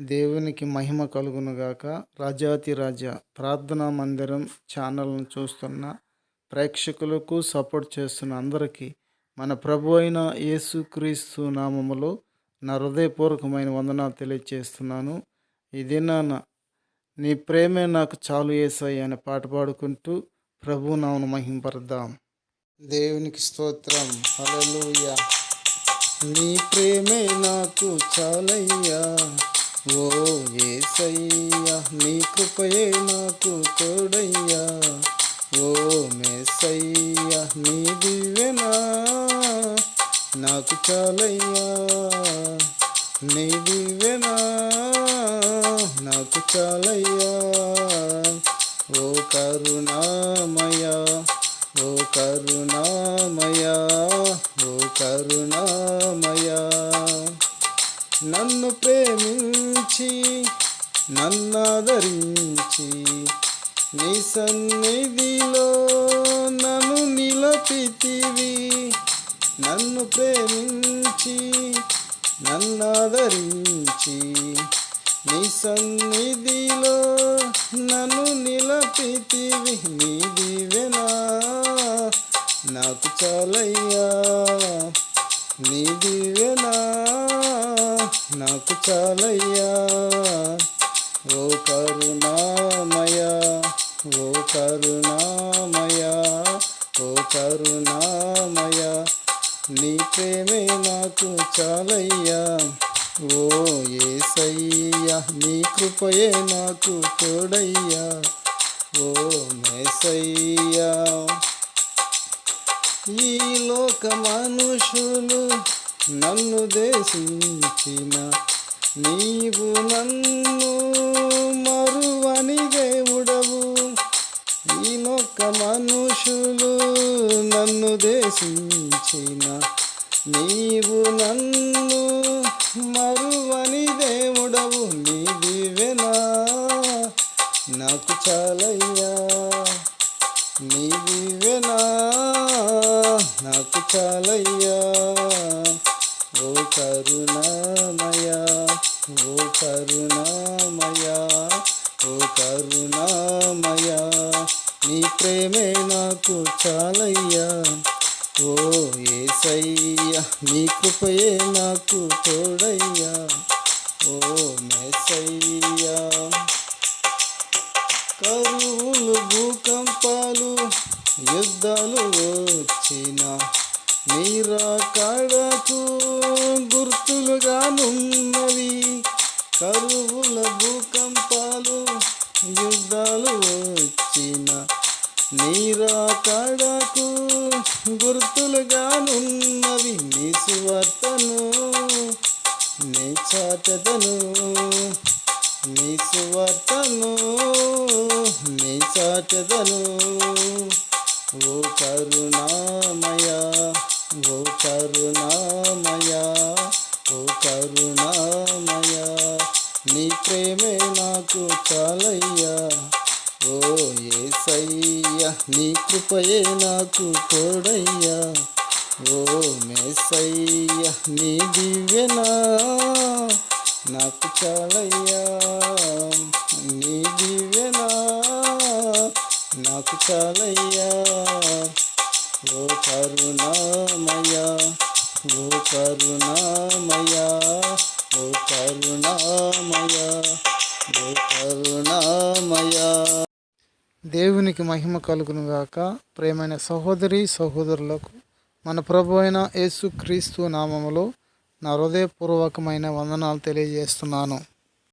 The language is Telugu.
దేవునికి మహిమ కలుగునుగాక. రాజాతి రాజా ప్రార్థనా మందిరం ఛానల్ను చూస్తున్న ప్రేక్షకులకు సపోర్ట్ చేస్తున్న అందరికీ మన ప్రభు అయిన యేసుక్రీస్తు నామములో నా హృదయపూర్వకమైన వందనాలు తెలియజేస్తున్నాను ఈ దినాన నీ ప్రేమే నాకు చాలు ఏసాయి అనే పాట పాడుకుంటూ ప్రభు నామను మహింపరదాం దేవునికి స్తోత్రం. హల్లెలూయా. నీ ప్రేమే నాకు చాలయ్యా. ఓ ఏసయ్యా నీ కృపయే నాకు తోడయ్యా. ఓ మేసయ్యా నీ దివ్యనా నాకు చాలయ్యా. నీ దివ్యనా నాకు చాలయ్యా. ఓ కరుణామయ ఓ కరుణామయ ఓ కరుణామయా. నన్ను ప్రేమించి నన్నాదరించి నీ సన్నిధిలో నన్ను నిలపితివి. నన్ను ప్రేమించి నన్నాదరించి నీ సన్నిధిలో నన్ను నిలపితివి. నీ దివెనా నాకు చాలయ్యా నీ దివెనా నాకు చాలయ్యా. ఓ కరుణామయ ఓ కరుణామయ ఓ కరుణామయ నీ ప్రేమే నాకు చాలయ్యా. ఓ ఏసయ్యా నీ కృపయే నాకు తోడయ్యా. ఓ మేసయ్యా ఈ లోక మనుషులు నన్ను దేశించిన నీవు నన్ను మరువని దేవుడవు. ఈ మనుషులు నన్ను దేశించిన నీవు నన్ను మరువని దేవుడవు. నీ దివెనా నాకు చాలయ్యా. నీ దివెనా నాకు చాలయ్యా. ఓ కరుణామయ ఓ కరుణామయ ఓ కరుణామయ నీ ప్రేమే నాకు చాలయ్యా. ఓ ఏసయ్యా నీ కృపయే నాకు తోడయ్యా. ఓ మెసయ్యా కరువులు భూకంపాలు యుద్ధాలు వచ్చిన నీరాకాడకు కరువుల భూకంపాలు యుద్ధాలు వచ్చిన నీరాకాడకు గుర్తులుగానున్నవి నీ సువార్తను నీ చాటదను నీ సువార్తను నీ చాటదను ఓ కరుణామయ ఓ కరుణామయా కరుణామయ నీ ప్రేమే నాకు చాలయ్యా. ఓ ఏసయ్యా నీ కృపయే నాకు తోడయ్యా. ఓ మేసయ్యా నీ దివ్యనా నాకు చాలయ్యా. నీ దివ్యనా నాకు చాలయ్యా. ఓ కరుణామయ ఓ కరుణా దేవునికి మహిమ కలుగును గాక. ప్రేమైన సహోదరి సహోదరులకు మన ప్రభు అయిన యేసుక్రీస్తు నామములో నా హృదయపూర్వకమైన వందనాలు తెలియజేస్తున్నాను.